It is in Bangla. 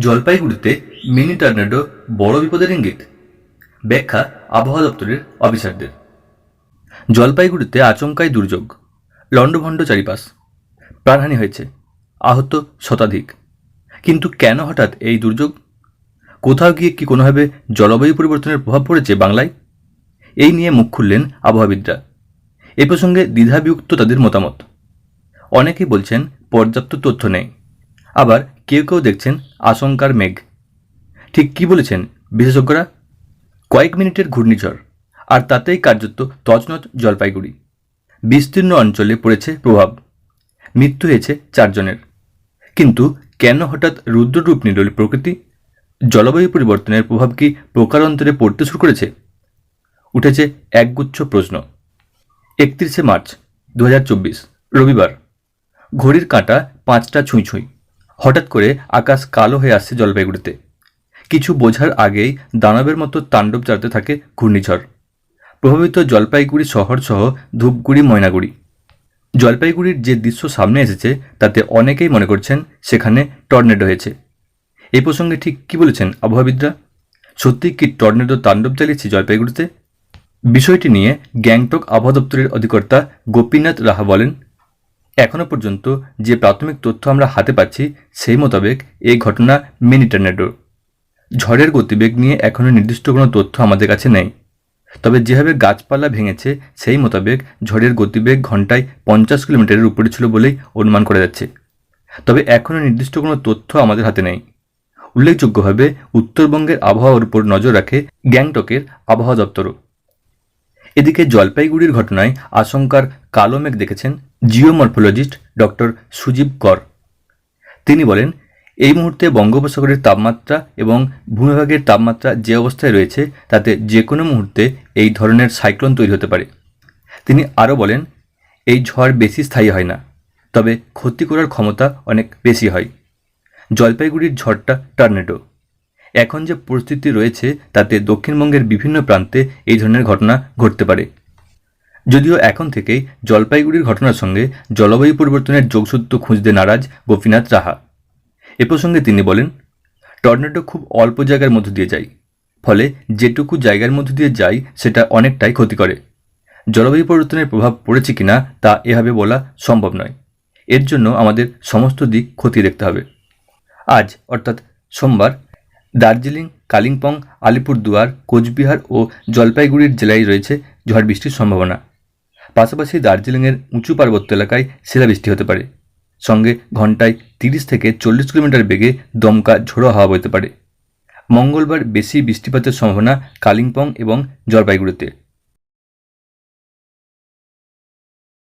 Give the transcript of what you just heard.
জলপাইগুড়িতে মিনি টর্নেডো বড় বিপদের ইঙ্গিত। ব্যাখ্যা আবহাওয়া দপ্তরের অফিসারদের। জলপাইগুড়িতে আচমকাই দুর্যোগ। লণ্ডভণ্ড চারিপাশ। প্রাণহানি হয়েছে। আহত শতাধিক। কিন্তু কেন হঠাৎ এই দুর্যোগ? কোথাও গিয়ে কি কোনোভাবে জলবায়ু পরিবর্তনের প্রভাব পড়েছে বাংলায়? এই নিয়ে মুখ খুললেন আবহাওয়াবিদরা। এ প্রসঙ্গে দ্বিধাবিযুক্ত তাদের মতামত। অনেকেই বলছেন, পর্যাপ্ত তথ্য নেই। আবার কেউ কেউ দেখছেন আশঙ্কার মেঘ। ঠিক কি বলেছেন বিশেষজ্ঞরা? কয়েক মিনিটের ঘূর্ণিঝড়, আর তাতেই কার্যত তছনছ জলপাইগুড়ি। বিস্তীর্ণ অঞ্চলে পড়েছে প্রভাব। মৃত্যু হয়েছে চারজনের। কিন্তু কেন হঠাৎ রুদ্ররূপ নিল প্রকৃতি? জলবায়ু পরিবর্তনের প্রভাব কি প্রকারান্তরে পড়তে শুরু করেছে? উঠেছে একগুচ্ছ প্রশ্ন। একত্রিশে মার্চ দু হাজার চব্বিশ, রবিবার। ঘড়ির কাঁটা পাঁচটা ছুঁই ছুঁই। হঠাৎ করে আকাশ কালো হয়ে আসছে জলপাইগুড়িতে। কিছু বোঝার আগেই দানবের মতো তাণ্ডব চালাতে থাকে ঘূর্ণিঝড়। প্রভাবিত জলপাইগুড়ি শহর সহ ধূপগুড়ি, ময়নাগুড়ি। জলপাইগুড়ির যে দৃশ্য সামনে এসেছে, তাতে অনেকেই মনে করছেন সেখানে টর্নেডো হয়েছে। এই প্রসঙ্গে ঠিক কি বলেছেন আবহাওয়াবিদরা? সত্যি কি টর্নেডো তাণ্ডব চালিয়েছে জলপাইগুড়িতে? বিষয়টি নিয়ে গ্যাংটক আবহাওয়া দপ্তরের অধিকর্তা গোপীনাথ রাহা বলেন এখনও পর্যন্ত যে প্রাথমিক তথ্য আমরা হাতে পাচ্ছি, সেই মোতাবেক এই ঘটনা মিনি টর্নেডো। ঝড়ের গতিবেগ নিয়ে এখনও নির্দিষ্ট কোনো তথ্য আমাদের কাছে নেই। তবে যেভাবে গাছপালা ভেঙেছে, সেই মোতাবেক ঝড়ের গতিবেগ ঘন্টায় পঞ্চাশ কিলোমিটারের উপরে ছিল বলেই অনুমান করা যাচ্ছে। তবে এখনও নির্দিষ্ট কোনো তথ্য আমাদের হাতে নেই। উল্লেখযোগ্যভাবে উত্তরবঙ্গের আবহাওয়ার উপর নজর রাখে গ্যাংটকের আবহাওয়া দপ্তরও। এদিকে জলপাইগুড়ির ঘটনায় আশঙ্কার কালো মেঘ দেখেছেন জিওমরফোলজিস্ট ডক্টর সুজীব কর। তিনি বলেন, এই মুহূর্তে বঙ্গোপসাগরের তাপমাত্রা এবং ভূমিভাগের তাপমাত্রা যে অবস্থায় রয়েছে, তাতে যে কোনো মুহূর্তে এই ধরনের সাইক্লোন তৈরি হতে পারে। তিনি আরও বলেন, এই ঝড় বেশি স্থায়ী হয় না, তবে ক্ষতি করার ক্ষমতা অনেক বেশি হয়। জলপাইগুড়ির ঝড়টা টর্নেডো। এখন যে পরিস্থিতি রয়েছে, তাতে দক্ষিণবঙ্গের বিভিন্ন প্রান্তে এই ধরনের ঘটনা ঘটতে পারে। যদিও এখন থেকেই জলপাইগুড়ির ঘটনার সঙ্গে জলবায়ু পরিবর্তনের যোগসূত্র খুঁজতে নারাজ গোপীনাথ রাহা। এ প্রসঙ্গে তিনি বলেন, টর্নেডো খুব অল্প জায়গার মধ্য দিয়ে যায়, ফলে যেটুকু জায়গার মধ্য দিয়ে যায় সেটা অনেকটাই ক্ষতি করে। জলবায়ু পরিবর্তনের প্রভাব পড়েছে কিনা তা এভাবে বলা সম্ভব নয়। এর জন্য আমাদের সমস্ত দিক খতিয়ে দেখতে হবে। আজ, অর্থাৎ সোমবার, দার্জিলিং, কালিম্পং, আলিপুরদুয়ার, কোচবিহার ও জলপাইগুড়ির জেলায় রয়েছে ঝড় বৃষ্টির সম্ভাবনা। পাশাপাশি দার্জিলিংয়ের উঁচু পার্বত্য এলাকায় শিলাবৃষ্টি হতে পারে। সঙ্গে ঘন্টায় তিরিশ থেকে চল্লিশ কিলোমিটার বেগে দমকা ঝোড়ো হাওয়া বইতে পারে। মঙ্গলবার বেশি বৃষ্টিপাতের সম্ভাবনা কালিম্পং এবং জলপাইগুড়িতে।